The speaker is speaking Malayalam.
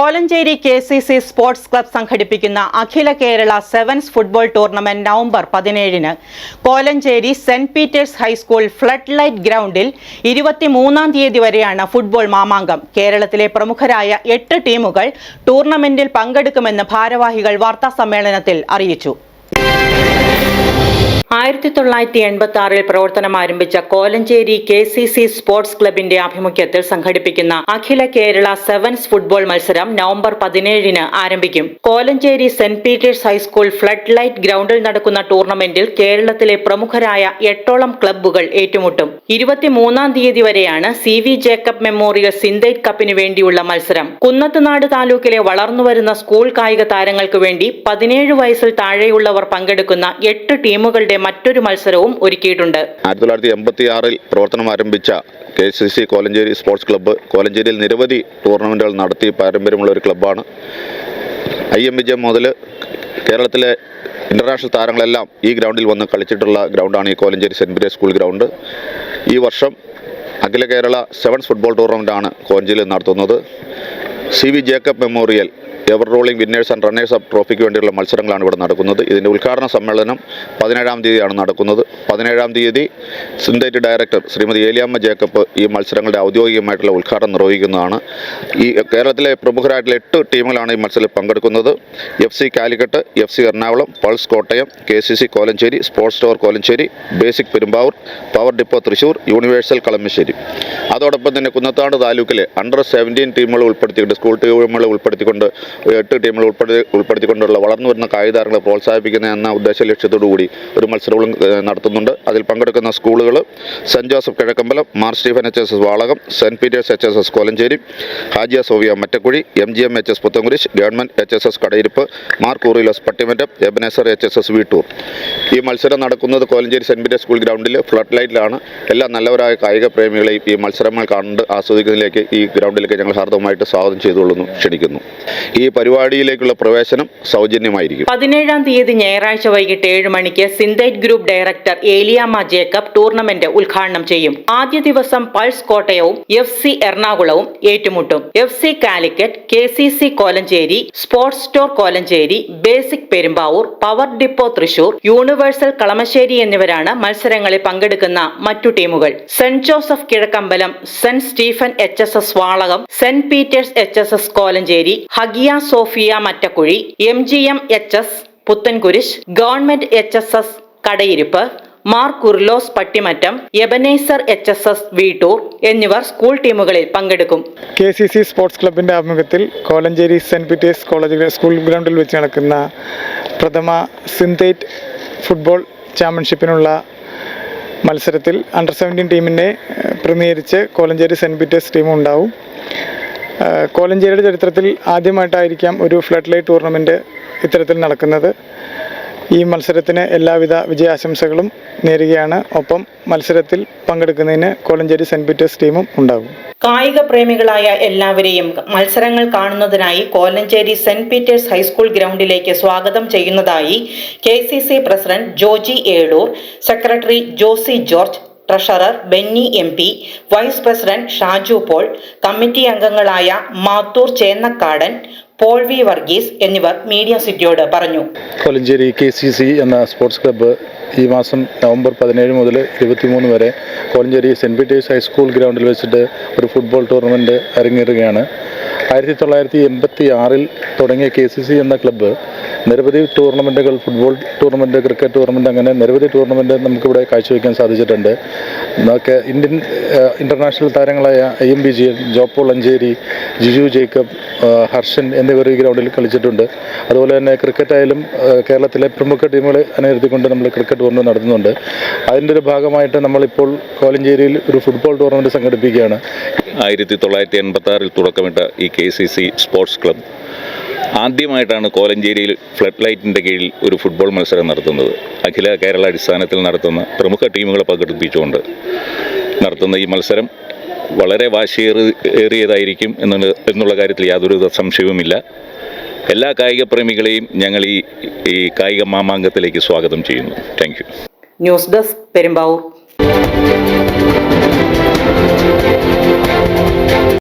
Kolenchery K C C sports club സംഘടിപ്പിക്കുന്ന അഖില Kerala sevens football tournament November പതിനേഴിന് Kolenchery Saint Peter's high school flood light ഗ്രൗണ്ടിൽ ഇരുപത്തിമൂന്നാം തീയതി വരെയാണ് ഫുട്ബോൾ മാമാങ്കം. കേരളത്തിലെ പ്രമുഖരായ എട്ട് ടീമുകൾ ടൂർണമെന്റിൽ പങ്കെടുക്കുമെന്ന് ഭാരവാഹികൾ വാർത്താസമ്മേളനത്തിൽ അറിയിച്ചു. ആയിരത്തി തൊള്ളായിരത്തി എൺപത്തി ആറിൽ പ്രവർത്തനം ആരംഭിച്ച Kolenchery K C C sports ക്ലബിന്റെ ആഭിമുഖ്യത്തിൽ സംഘടിപ്പിക്കുന്ന അഖില കേരള സെവൻസ് ഫുട്ബോൾ മത്സരം നവംബർ പതിനേഴിന് ആരംഭിക്കും. Kolenchery Saint Peter's high school flood light ഗ്രൗണ്ടിൽ നടക്കുന്ന ടൂർണമെന്റിൽ കേരളത്തിലെ പ്രമുഖരായ എട്ടോളം ക്ലബ്ബുകൾ ഏറ്റുമുട്ടും. ഇരുപത്തിമൂന്നാം തീയതി വരെയാണ് C V Jacob memorial Synthite കപ്പിന് വേണ്ടിയുള്ള മത്സരം. കുന്നത്തുനാട് താലൂക്കിലെ വളർന്നുവരുന്ന സ്കൂൾ കായിക താരങ്ങൾക്ക് വേണ്ടി പതിനേഴ് വയസ്സിൽ താഴെയുള്ളവർ പങ്കെടുക്കുന്ന എട്ട് ടീമുകളുടെ മറ്റൊരു മത്സരവും ഒരുക്കിയിട്ടുണ്ട്. ആയിരത്തി തൊള്ളായിരത്തി എൺപത്തി ആറിൽ പ്രവർത്തനം ആരംഭിച്ച K C C Kolenchery sports club കോലഞ്ചേരിയിൽ നിരവധി ടൂർണമെന്റുകൾ നടത്തി പാരമ്പര്യമുള്ള ഒരു ക്ലബ്ബാണ്. ഐ എം വിജയം മുതൽ കേരളത്തിലെ ഇന്റർനാഷണൽ താരങ്ങളെല്ലാം ഈ ഗ്രൗണ്ടിൽ വന്ന് കളിച്ചിട്ടുള്ള ഗ്രൗണ്ടാണ് ഈ Kolenchery Saint Peter's school ground. ഈ വർഷം അഖില കേരള സെവൻസ് ഫുട്ബോൾ ടൂർണമെന്റ് ആണ് കോലഞ്ചേരിയിൽ നടത്തുന്നത്. C V Jacob memorial ever rolling winners and runners up ട്രോഫിക്ക് വേണ്ടിയുള്ള മത്സരങ്ങളാണ് ഇവിടെ നടക്കുന്നത്. ഇതിന്റെ ഉദ്ഘാടന സമ്മേളനം പതിനേഴാം തീയതിയാണ് നടക്കുന്നത്. പതിനേഴാം തീയതി synthetic director Shrimati Eliyamma Jacob ഈ മത്സരങ്ങളുടെ ഔദ്യോഗികമായിട്ടുള്ള ഉദ്ഘാടനം നിർവഹിക്കുന്നതാണ്. ഈ കേരളത്തിലെ പ്രമുഖരായിട്ടുള്ള എട്ട് ടീമുകളാണ് ഈ മത്സരത്തിൽ പങ്കെടുക്കുന്നത്. F C Calicut F C Ernakulam pulse Kottayam K C C Kolenchery sports store Kolenchery basic Perumbavoor power depot Thrissur universal Kalamassery. അതോടൊപ്പം തന്നെ കുന്നത്താട് താലൂക്കിലെ അണ്ടർ സെവന്റീൻ ടീമുകൾ ഉൾപ്പെടുത്തിക്കൊണ്ട് സ്കൂൾ ടീമുകളെ ഉൾപ്പെടുത്തിക്കൊണ്ട് എട്ട് ടീമുകൾ ഉൾപ്പെടുത്തി ഉൾപ്പെടുത്തിക്കൊണ്ടുള്ള വളർന്നു വരുന്ന കായികതാരങ്ങളെ പ്രോത്സാഹിപ്പിക്കുന്ന എന്ന ഉദ്ദേശ ലക്ഷ്യത്തോടു കൂടി ഒരു മത്സരവും നടത്തുന്നുണ്ട്. അതിൽ പങ്കെടുക്കുന്ന സ്കൂളുകൾ Saint Joseph Kizhakkambalam Mar Stephen H S S Valakam Saint Peter's H S S Kolenchery Hagia Sophia Mattakuzhi M G M H S Puthencruz government H S S Kadayiruppu Mar Kurilos Pattimattam Ebenezer H S S Veettoor. ഈ മത്സരം നടക്കുന്നത് കോലഞ്ചേരി സെന്റ് പീറ്റേഴ്സ് സ്കൂൾ ഗ്രൗണ്ടിൽ ഫ്ലഡ് ലൈറ്റിലാണ്. എല്ലാ നല്ലവരായ കായിക പ്രേമികളെയും ഈ മത്സരങ്ങൾ കണ്ട് ആസ്വദിക്കുന്നതിലേക്ക് ഈ ഗ്രൗണ്ടിലേക്ക് ഞങ്ങൾ ഹാർദവമായിട്ട് സ്വാഗതം ചെയ്തുകൊള്ളുന്നു. ക്ഷണിക്കുന്നു. ഈ പരിപാടിയിലേക്കുള്ള പ്രവേശനം സൗജന്യമായിരിക്കും. പതിനേഴാം തീയതി ഞായറാഴ്ച വൈകിട്ട് ഏഴ് മണിക്ക് Synthite group director Eliyamma Jacob tournament ഉദ്ഘാടനം ചെയ്യും. ആദ്യ ദിവസം പൾസ് കോട്ടയവും എഫ് സി എറണാകുളവും ഏറ്റുമുട്ടും. F C Calicut K C C Kolenchery sports store Kolenchery basic Perumbavoor power depot Thrissur universal Kalamassery എന്നിവരാണ് മത്സരങ്ങളിൽ പങ്കെടുക്കുന്ന മറ്റു ടീമുകൾ. Saint Joseph Kizhakkambalam Saint Stephen H S S Valakam Saint Peter's H S S Kolenchery Hagia Sophia Mattakuzhi M G M H S Puthencruz government H S S Kadayiruppu Mar Kurilos Pattimattam Ebenezer H S S Veettoor എന്നിവർ സ്കൂൾ ടീമുകളിൽ പങ്കെടുക്കും. കെ സി സി സ്പോർട്സ് ക്ലബിന്റെ ആഭിമുഖ്യത്തിൽ Kolenchery Saint Peter's college school ഗ്രൗണ്ടിൽ വെച്ച് നടക്കുന്ന പ്രഥമ സിന്തേറ്റ് ഫുട്ബോൾ ചാമ്പ്യൻഷിപ്പിനുള്ള മത്സരത്തിൽ അണ്ടർ സെവന്റീൻ ടീമിനെ പ്രതിനിധീകരിച്ച് കോലഞ്ചേരി സെന്റ് പീറ്റേഴ്സ് ടീമും ഉണ്ടാവും. കോലഞ്ചേരിയുടെ ചരിത്രത്തിൽ ആദ്യമായിട്ടായിരിക്കാം ഒരു ഫ്ലഡ് ലൈറ്റ് ടൂർണമെന്റ് ഇത്തരത്തിൽ നടക്കുന്നത്. ഈ മത്സരത്തിന് എല്ലാവിധ വിജയാശംസകളും നേരുകയാണ്. ഒപ്പം മത്സരത്തിൽ പങ്കെടുക്കുന്നതിന് കോലഞ്ചേരി സെന്റ് പീറ്റേഴ്സ് ടീമും ഉണ്ടാകും. കായിക പ്രേമികളായ എല്ലാവരെയും മത്സരങ്ങൾ കാണുന്നതിനായി Kolenchery Saint Peter's high school ഗ്രൗണ്ടിലേക്ക് സ്വാഗതം ചെയ്യുന്നതായി K president Joji Elur secretary Josy George treasurer Benny M P vice president Shaju Paul committee അംഗങ്ങളായ മാത്തൂർ ചേന്നക്കാടൻ പോൾ വി വർഗീസ് എന്നിവർ മീഡിയ സിറ്റിയോട് പറഞ്ഞു. കൊലഞ്ചേരി കെ സി സി എന്ന സ്പോർട്സ് ക്ലബ്ബ് ഈ മാസം നവംബർ പതിനേഴ് മുതൽ ഇരുപത്തിമൂന്ന് വരെ കോലഞ്ചേരി സെന്റ് പീറ്റേഴ്സ് ഹൈസ്കൂൾ ഗ്രൗണ്ടിൽ വെച്ചിട്ട് ഒരു ഫുട്ബോൾ ടൂർണമെന്റ് അരങ്ങേറുകയാണ്. ആയിരത്തി തൊള്ളായിരത്തി എൺപത്തി ആറിൽ തുടങ്ങിയ കെ സി സി എന്ന ക്ലബ്ബ് നിരവധി ടൂർണമെന്റുകൾ ഫുട്ബോൾ ടൂർണമെന്റ് ക്രിക്കറ്റ് ടൂർണമെന്റ് അങ്ങനെ നിരവധി ടൂർണമെന്റ് നമുക്കിവിടെ കാഴ്ചവെക്കാൻ സാധിച്ചിട്ടുണ്ട്. നമുക്ക് ഇന്ത്യൻ ഇന്റർനാഷണൽ താരങ്ങളായ I M B G Jopaul Ancheri Giju Jacob Harshan എന്നിവർ ഈ ഗ്രൗണ്ടിൽ കളിച്ചിട്ടുണ്ട്. അതുപോലെ തന്നെ ക്രിക്കറ്റായാലും കേരളത്തിലെ പ്രമുഖ ടീമുകളെ അണിനിരത്തിക്കൊണ്ട് നമ്മൾ ക്രിക്കറ്റ് ടൂർണമെന്റ് നടത്തുന്നുണ്ട്. അതിന്റെ ഒരു ഭാഗമായിട്ട് നമ്മളിപ്പോൾ കോലഞ്ചേരിയിൽ ഒരു ഫുട്ബോൾ ടൂർണമെന്റ് സംഘടിപ്പിക്കുകയാണ്. ആയിരത്തി തൊള്ളായിരത്തി എൺപത്തി ആറിൽ തുടക്കമിട്ട ഈ K C C sports club ആദ്യമായിട്ടാണ് കോലഞ്ചേരിയിൽ ഫ്ലഡ് ലൈറ്റിന്റെ കീഴിൽ ഒരു ഫുട്ബോൾ മത്സരം നടത്തുന്നത്. അഖില കേരള അടിസ്ഥാനത്തിൽ നടത്തുന്ന പ്രമുഖ ടീമുകളെ പങ്കെടുപ്പിച്ചുകൊണ്ട് നടത്തുന്ന ഈ മത്സരം വളരെ വാശിയേറി ഏറിയതായിരിക്കും എന്നുള്ള എന്നുള്ള കാര്യത്തിൽ യാതൊരു സംശയവുമില്ല. എല്ലാ കായിക പ്രേമികളെയും ഞങ്ങൾ ഈ ഈ കായിക മാമാങ്കത്തിലേക്ക് സ്വാഗതം ചെയ്യുന്നു. താങ്ക് ന്യൂസ് ഡെസ്ക് പെരുമ്പാവൂർ.